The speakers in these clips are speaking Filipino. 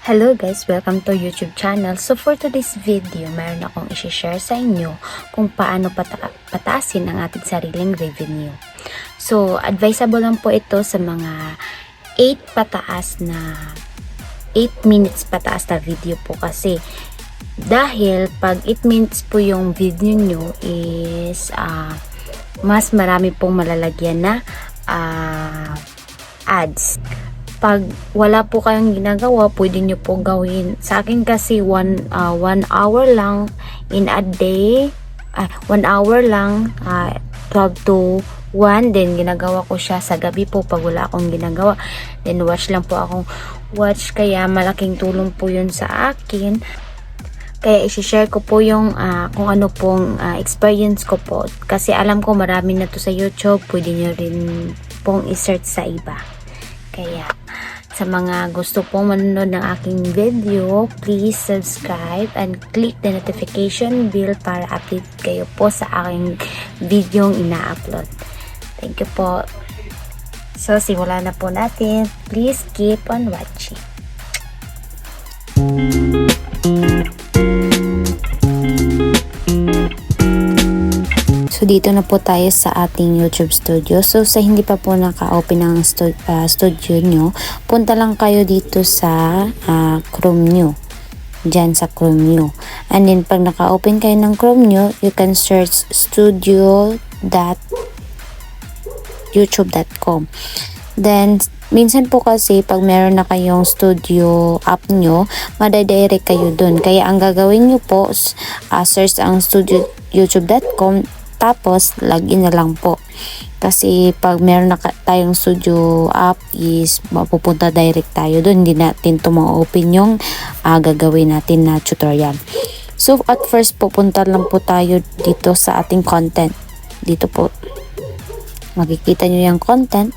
Hello guys, welcome to YouTube channel. So for today's video, mayroon akong isi-share sa inyo kung paano pata- pataasin ang ating sariling revenue. So advisable lang po ito sa mga 8 pataas na 8 minutes pataas na video po kasi dahil pag 8 minutes po yung video nyo is ah, mas marami pong malalagyan na ah, ads pag wala po kayong ginagawa, pwede nyo po gawin. Sa akin kasi one, uh, one hour lang in a day, ah, one hour lang, uh, 12 to 1, then ginagawa ko siya sa gabi po pag wala akong ginagawa. Then watch lang po akong watch, kaya malaking tulong po yun sa akin. Kaya isi-share ko po yung ah, kung ano pong ah, experience ko po. Kasi alam ko marami na to sa YouTube, pwede nyo rin pong i-search sa iba. Kaya, sa mga gusto pong manonood ng aking video, please subscribe and click the notification bell para update kayo po sa aking video ina-upload. Thank you po. So, simulan na po natin. Please keep on watching. So, dito na po tayo sa ating YouTube studio. So, sa hindi pa po naka-open ang stu- ah, studio nyo, punta lang kayo dito sa ah, Chrome nyo. Diyan sa Chrome nyo. And then, pag naka-open kayo ng Chrome nyo, you can search studio.youtube.com. Then, minsan po kasi pag meron na kayong studio app nyo, madadirect kayo dun. Kaya ang gagawin nyo po, ah, search ang studio youtube.com tapos login na lang po. Kasi pag meron na tayong studio app is mapupunta direct tayo doon. Hindi natin to ma-open yung ah, gagawin natin na tutorial. So at first pupunta lang po tayo dito sa ating content. Dito po. Makikita nyo yung content.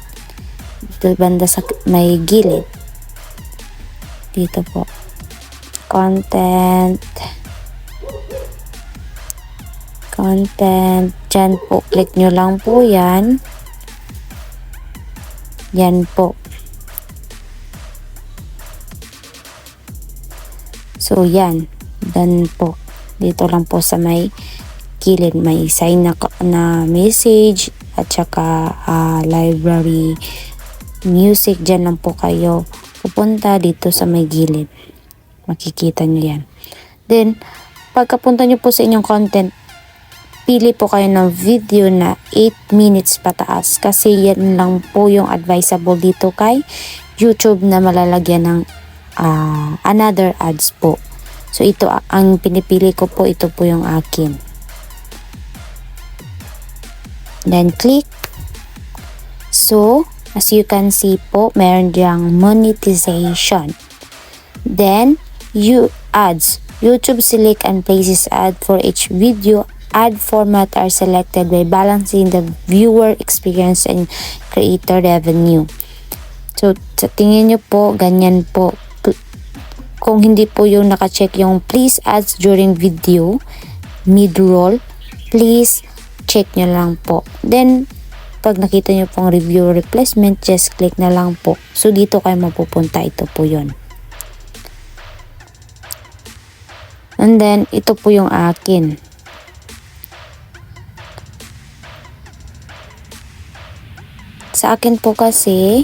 Dito banda sa may gilid. Dito po. Content content. Diyan po, click nyo lang po yan. Yan po. So, yan. Dan po. Dito lang po sa may kilid. May sign na, na message at saka ah, library music. Diyan lang po kayo pupunta dito sa may gilid. Makikita nyo yan. Then, pagkapunta nyo po sa inyong content, pili po kayo ng video na 8 minutes pataas kasi yan lang po yung advisable dito kay YouTube na malalagyan ng ah, another ads po. So ito ang pinipili ko po, ito po yung akin. Then click. So, as you can see po, meron diyang monetization. Then, you ads. YouTube select and places ad for each video. Ad format are selected by balancing the viewer experience and creator revenue. So, sa tingin nyo po, ganyan po. Kung hindi po yung nakacheck yung please ads during video, mid-roll, please check nyo lang po. Then, pag nakita nyo pong review replacement, just click na lang po. So, dito kayo mapupunta. Ito po yon And then, ito po yung akin. Sa akin po kasi,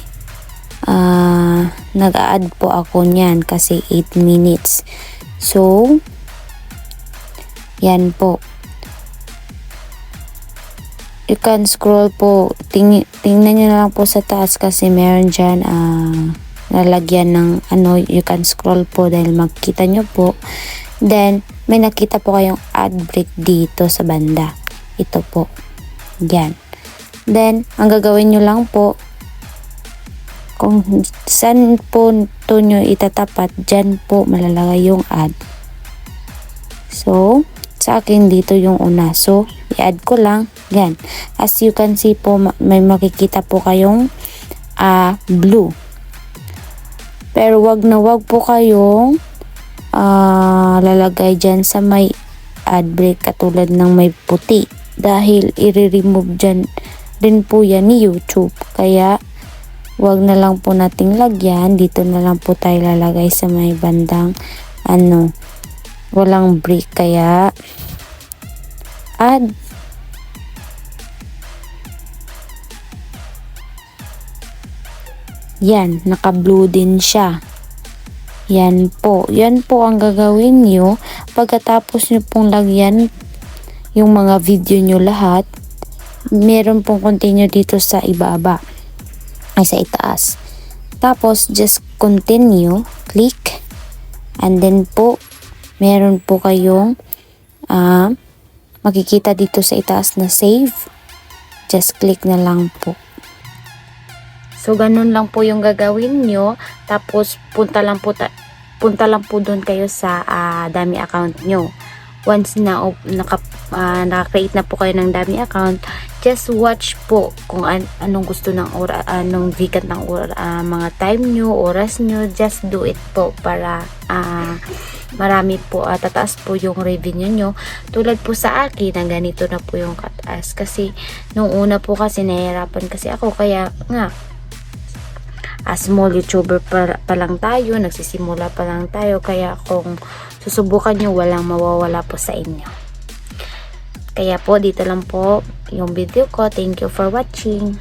ah nag-add po ako niyan kasi 8 minutes. So, yan po. You can scroll po. Ting tingnan nyo na lang po sa taas kasi meron dyan ah lalagyan ng ano, you can scroll po dahil makita nyo po. Then, may nakita po kayong ad break dito sa banda. Ito po. Yan. Then, ang gagawin nyo lang po, kung saan po ito nyo itatapat, dyan po malalagay yung ad. So, sa akin dito yung una. So, i-add ko lang. Yan. As you can see po, ma- may makikita po kayong ah, blue. Pero wag na wag po kayong ah, lalagay dyan sa may ad break katulad ng may puti. Dahil i-remove dyan rin po yan ni YouTube. Kaya wag na lang po nating lagyan. Dito na lang po tayo lalagay sa may bandang ano, walang brick. Kaya, add Yan, naka-blue din siya. Yan po. Yan po ang gagawin nyo. Pagkatapos nyo pong lagyan yung mga video nyo lahat, meron pong continue dito sa ibaba. Ay, sa itaas. Tapos, just continue. Click. And then po, meron po kayong ah, makikita dito sa itaas na save. Just click na lang po. So, ganun lang po yung gagawin nyo. Tapos, punta lang po, ta- punta lang po doon kayo sa ah, dami account nyo. Once na op- naka, ah, naka-create na po kayo ng dami account, just watch po kung an- anong gusto ng ora, anong vikat ng ora, ah, mga time nyo, oras nyo, just do it po para ah, marami po, ah, tataas po yung revenue nyo. Tulad po sa akin, na ganito na po yung kataas. Kasi, nung una po kasi nahihirapan kasi ako, kaya nga, a small YouTuber pa, pa lang tayo, nagsisimula pa lang tayo, kaya kung susubukan nyo, walang mawawala po sa inyo. Kaya po, dito lang po yung video ko. Thank you for watching.